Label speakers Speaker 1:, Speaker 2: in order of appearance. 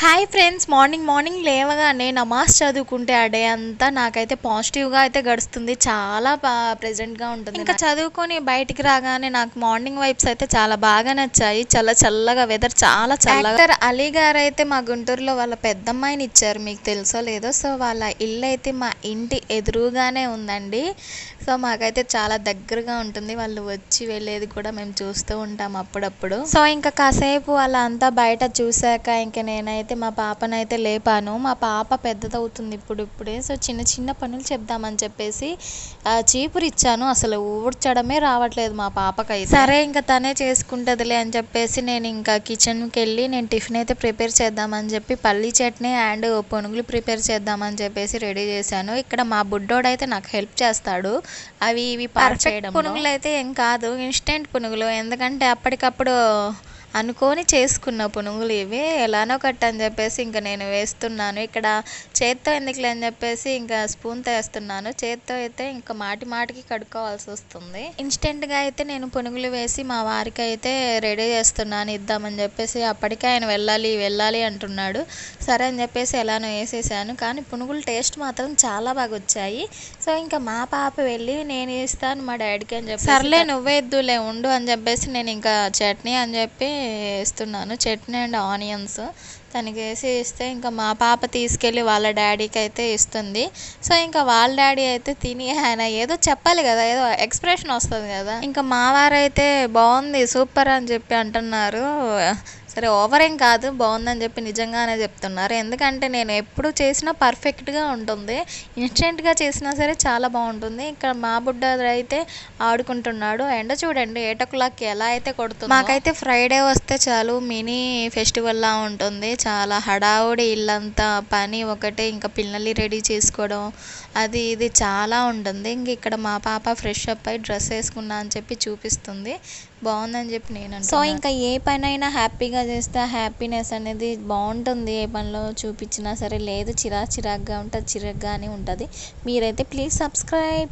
Speaker 1: Hi friends morning morning లేవగానే నమాజ్ చదువుకుంటే ఆ డే అంతా నాకైతే పాజిటివ్గా అయితే గడుస్తుంది. చాలా బా ప్రెజెంట్గా ఉంటుంది ఇంకా చదువుకొని బయటికి రాగానే నాకు మార్నింగ్ వైబ్స్ అయితే చాలా బాగా నచ్చాయి. చల్ల చల్లగా వెదర్ చాలా చల్లగా అలీ గారు అయితే మా గుంటూరులో వాళ్ళ పెద్దమ్మాయిని ఇచ్చారు. మీకు తెలుసో లేదో? సో వాళ్ళ ఇల్లు అయితే మా ఇంటి ఎదురుగానే ఉందండి. సో మాకైతే చాలా దగ్గరగా ఉంటుంది. వాళ్ళు వచ్చి వెళ్ళేది కూడా మేము చూస్తూ ఉంటాం అప్పుడప్పుడు. సో ఇంకా కాసేపు అలా అంతా బయట చూశాక ఇంకా నేనైతే మా పాపనైతే లేపాను. మా పాప పెద్దదవుతుంది ఇప్పుడు ఇప్పుడే సో చిన్న చిన్న పనులు చెప్దామని చెప్పేసి చీపురు ఇచ్చాను అసలు ఊడ్చడమే రావట్లేదు మా పాపకైతే. సరే ఇంకా తనే చేసుకుంటుందిలే అని చెప్పేసి నేను ఇంకా కిచెన్కి వెళ్ళి నేను టిఫిన్ అయితే ప్రిపేర్ చేద్దామని చెప్పి పల్లీ చట్నీ అండ్ పునుగులు ప్రిపేర్ చేద్దామని చెప్పేసి రెడీ చేశాను. ఇక్కడ మా బుడ్డోడైతే నాకు హెల్ప్ చేస్తాడు. అవి ఇవి చేయడం పునుగులు అయితే ఏం కాదు. ఇన్స్టెంట్ పునుగులు. ఎందుకంటే అప్పటికప్పుడు అనుకొని చేసుకున్న పునుగులు ఇవి ఎలానో కట్ అని చెప్పేసి ఇంకా నేను వేస్తున్నాను. ఇక్కడ చేత్తో ఎందుకులే అని చెప్పేసి ఇంకా స్పూన్తో వేస్తున్నాను. చేత్తో అయితే ఇంకా మాటి మాటికి కడుక్కోవాల్సి వస్తుంది. ఇన్స్టెంట్గా అయితే నేను పునుగులు వేసి మా వారికి అయితే రెడీ చేస్తున్నాను. ఇద్దామని చెప్పేసి అప్పటికే ఆయన వెళ్ళాలి వెళ్ళాలి అంటున్నాడు. సరే అని చెప్పేసి ఎలానో వేసేసాను. కానీ పునుగులు టేస్ట్ మాత్రం చాలా బాగా వచ్చాయి. సో ఇంకా మా పాప వెళ్ళి నేను ఇస్తాను మా డాడీకి అని చెప్పి సర్లే నువ్వే ఇద్దులే ఉండు అని చెప్పేసి నేను ఇంకా చట్నీ అని చెప్పి వేస్తున్నాను చట్నీ అండ్ ఆనియన్స్. తనకి వేసి ఇస్తే ఇంకా మా పాప తీసుకెళ్ళి వాళ్ళ డాడీకి అయితే ఇస్తుంది. సో ఇంకా వాళ్ళ డాడీ అయితే తిని ఆయన ఏదో చెప్పాలి కదా ఏదో ఎక్స్ప్రెషన్ వస్తుంది కదా. ఇంకా మా వారైతే బాగుంది సూపర్ అని చెప్పి అంటున్నారు. సరే ఓవర్ ఏం కాదు బాగుందని చెప్పి నిజంగానే చెప్తున్నారు. ఎందుకంటే నేను ఎప్పుడు చేసినా పర్ఫెక్ట్గా ఉంటుంది. ఇన్స్టెంట్గా చేసినా సరే చాలా బాగుంటుంది. ఇక్కడ మా బుడ్డ అయితే ఆడుకుంటున్నాడు. ఎండ చూడండి ఎయిట్ ఓ క్లాక్కి ఎలా అయితే కొడుతుంది. మాకైతే ఫ్రైడే వస్తే చాలు మినీ ఫెస్టివల్లా ఉంటుంది. చాలా హడావుడి ఇల్లంతా పని ఒకటే ఇంకా పిల్లల్ని రెడీ చేసుకోవడం అది ఇది చాలా ఉంటుంది. ఇంక ఇక్కడ మా పాప ఫ్రెష్ అప్ అయి డ్రెస్ వేసుకున్నా అని చెప్పి చూపిస్తుంది. బాగుందని చెప్పి నేను సో ఇంకా ఏ పని అయినా హ్యాపీగా చేస్తే హ్యాపీనెస్ అనేది బాగుంటుంది. ఏ పనిలో చూపించినా సరే లేదు చిరా చిరాగ్గా ఉంటుంది చిరాకుగానే ఉంటుంది. మీరైతే ప్లీజ్ సబ్స్క్రైబ్.